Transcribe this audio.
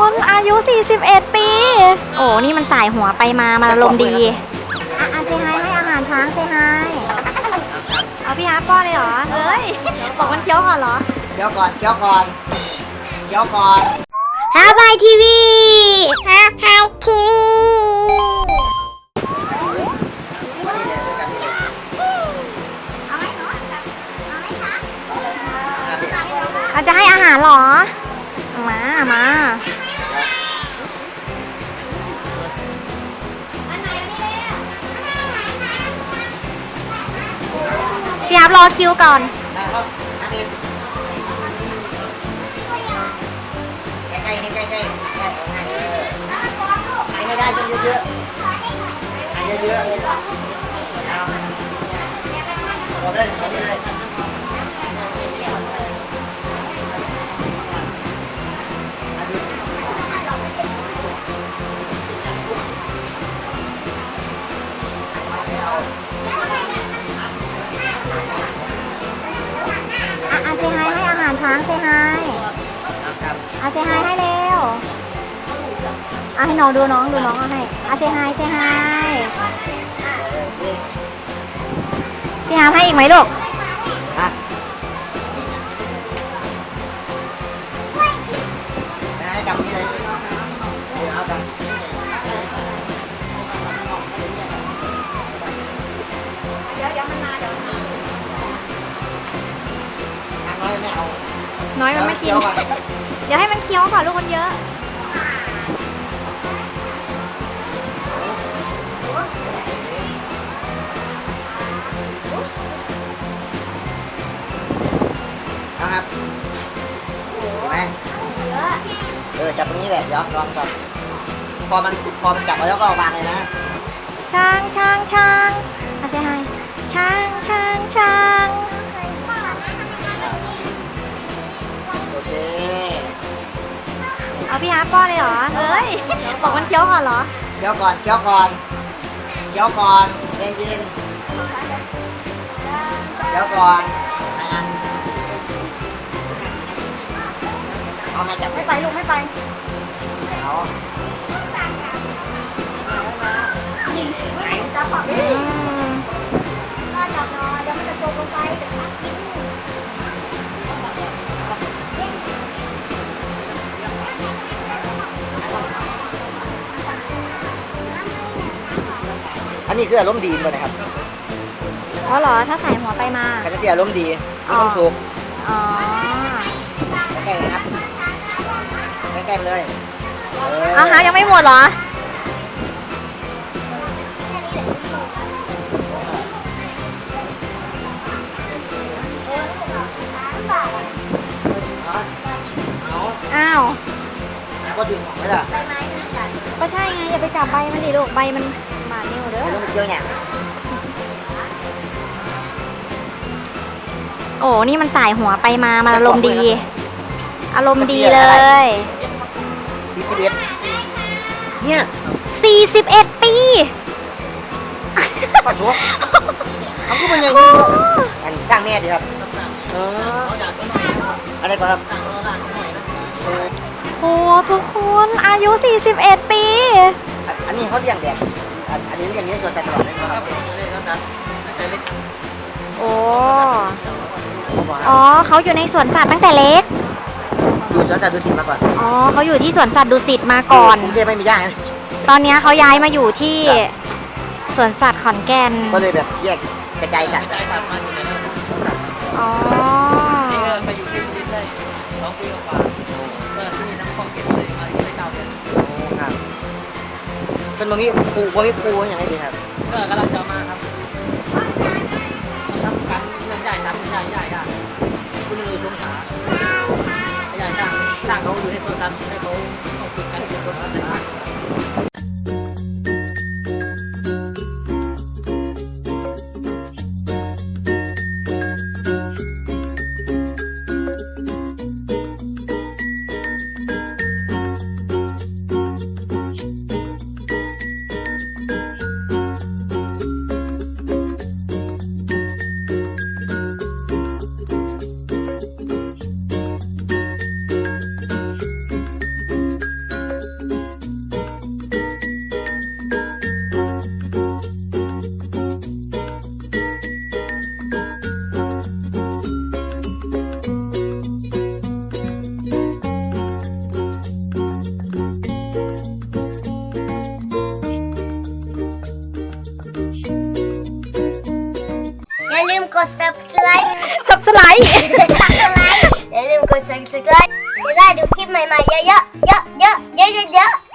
คนอายุ 41 ปี โอ้ นี่มันสายหัวไปมามันอารมณ์ดี อะอะเซฮายให้อาหารช้างเซฮายเอาพี่ฮาร์ปป้อนเลยเหรอเอ้ย บอกมันเคี้ยวก่อนเหรอ เคี้ยวก่อนเคี้ยวก่อนเคี้ยวก่อนฮาร์ปทีวีฮาร์ปทีวีอาจะให้อาหารเหรอ รับรอคิวก่อนนะครับอันนี้ใกล้ๆใกล้ใกล้ใกล้เอาง่ายเออให้ไม่ได้ต้องเยอะๆให้เยอะๆเอาหมดเลยหมดเลยอัาหารช้างเซฮายครับอะเซฮายให้เร็วอะให้น้องดูน้องดูน้องเอาให้อะเซฮายเซฮายพี่ฮามให้อีกไหมลูก น้อยมันไม่กินเคี้ยวก่อนเดี๋ยวให้มันเคี้ยวก่อนลูกมันเยอะ เอาครับเห็นไหมเออจับตรงนี้แหละเดี๋ยวลองก่อนพอมันพอมันจับแล้วก็วางเลยนะช้างช้างช้างอะเซฮา เอาพี่ฮาร์ปป้อนเลยเหรอ เอ้ย บอกมันเคี้ยวก่อนเหรอ เคี้ยวก่อนเคี้ยวก่อนเคี้ยวก่อนเย็นเย็นเคี้ยวก่อนนะเอาให้จับไม่ไปลูกไม่ไปเอา อันนี้คืออารมณ์ดีเลยนะครับอ๋อเหรอ ถ้าใส่หัวไปมาเขาจะเสียอารมณ์ดีอ๋อต้องสุกอ๋อ ใกล้ๆเลยครับใกล้ๆเลยเอาฮะยังไม่หมดเหรอเอาอ้าวแล้วก็ดึงออกไหมล่ะ ก็ใช่ไง อย่าไปจับใบมันดิลูก ใบมันบาด นิ้วเด้อไม่ต้องไปเกี่ยวเนี่ยโอ้นี่มันสายหัวไปมามันอารมณ์ดี อารมณ์ดีเลยดีสิบเอ็ดเนี่ย41 ปี ขอโทษเขาพูดมันยังไงอันสร้างแม่ดีครับเอออะไรก่อนครับเออโอ้ทุกคนอายุ 41 ปี อันนี้เขาเลี้ยงแดดอันอันนี้เลี้ยงอยู่ในสวนสัตว์ตลอดเลยครับโอ้อ๋อเขาอยู่ในสวนสัตว์ตั้งแต่เล็ก อยู่สวนสัตว์ดุสิตมาก่อนอ๋อเขาอยู่ที่สวนสัตว์ดุสิตมาก่อน กรุงเทพไม่มีย่าตอนเนี้ยเขาย้ายมาอยู่ที่สวนสัตว์ขอนแก่น ก็เลยแบบแยกกระจายสัตว์อ๋อ จนมันมีปูวันมีปูอย่างไรดีครับเออกำลังจะมาครับทำการเงินใหญ่ทำใหญ่ใหญ่ได้คุณเลยสงขาใหญ่จ้างจ้างเขาอยู่ในตัวกันให้เขาเอาฝึกกันเป็นคนอะไร subscribe สับสไลด์ subscribe อย่าลืมกด subscribe จะได้ดูคลิปใหม่ๆเยอะๆเยอะๆเยอะๆเยอะๆ